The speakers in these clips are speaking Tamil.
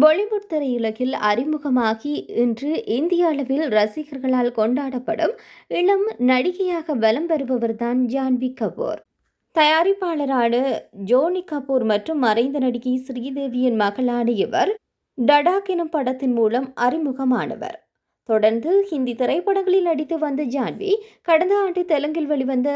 பாலிவுட் திரையுலகில் அறிமுகமாகி இன்று இந்திய அளவில் ரசிகர்களால் கொண்டாடப்படும் இளம் நடிகையாக வலம் வருபவர்தான் ஜான்வி கபூர். தயாரிப்பாளரான ஜோனி கபூர் மற்றும் மறைந்த நடிகை ஸ்ரீதேவியின் மகளான இவர் டடாக் எனும் படத்தின் மூலம் அறிமுகமானவர். தொடர்ந்து ஹிந்தி திரைப்படங்களில் நடித்து வந்த ஜான்வி கடந்த ஆண்டு தெலுங்கில் வெளிவந்த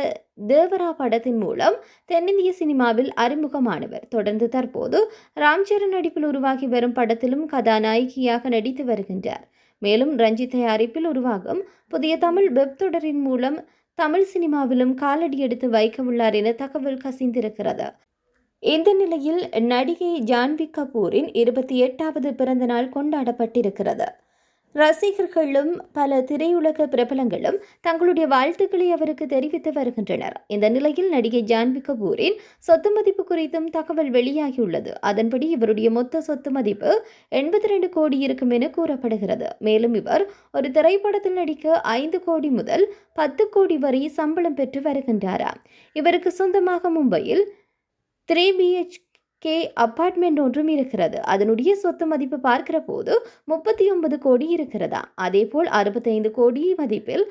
தேவரா படத்தின் மூலம் தென்னிந்திய சினிமாவில் அறிமுகமானவர். தொடர்ந்து தற்போது ராம்சரண் நடிப்பில் உருவாகி வரும் படத்திலும் கதாநாயகியாக நடித்து வருகின்றார். மேலும் ரஞ்சித் தயாரிப்பில் உருவாகும் புதிய தமிழ் வெப் தொடரின் மூலம் தமிழ் சினிமாவிலும் காலடி எடுத்து வைக்க உள்ளார் என தகவல் கசிந்திருக்கிறது. இந்த நிலையில் நடிகை ஜான்வி கபூரின் இருபத்தி எட்டாவது பிறந்த நாள் கொண்டாடப்பட்டிருக்கிறது. ரசிகர்களும் பல திரையுலக பிரபலங்களும் தங்களுடைய வாழ்த்துக்களை அவருக்கு தெரிவித்து வருகின்றனர். இந்த நிலையில் நடிகை ஜான்வி கபூரின் சொத்து மதிப்பு குறித்தும் தகவல் வெளியாகியுள்ளது. அதன்படி இவருடைய மொத்த சொத்து மதிப்பு எண்பத்தி ரெண்டு கோடி இருக்கும் என கூறப்படுகிறது. மேலும் இவர் ஒரு திரைப்படத்தில் நடிக்க ஐந்து கோடி முதல் பத்து கோடி வரை சம்பளம் பெற்று வருகின்றாராம். இவருக்கு சொந்தமாக மும்பையில் த்ரீ பிஹெச் கே அப்பார்ட்மெண்ட் ஒன்றும் இருக்கிறது. அதனுடைய சொத்து மதிப்பு பார்க்கிற போது முப்பத்தி ஒன்பது கோடி இருக்கிறதா? அதேபோல் அறுபத்தைந்து கோடி மதிப்பில்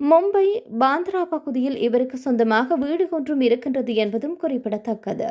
மும்பை பாந்த்ரா பகுதியில் இவருக்கு சொந்தமாக வீடு ஒன்றும் இருக்கின்றது என்பதும் குறிப்பிடத்தக்கது.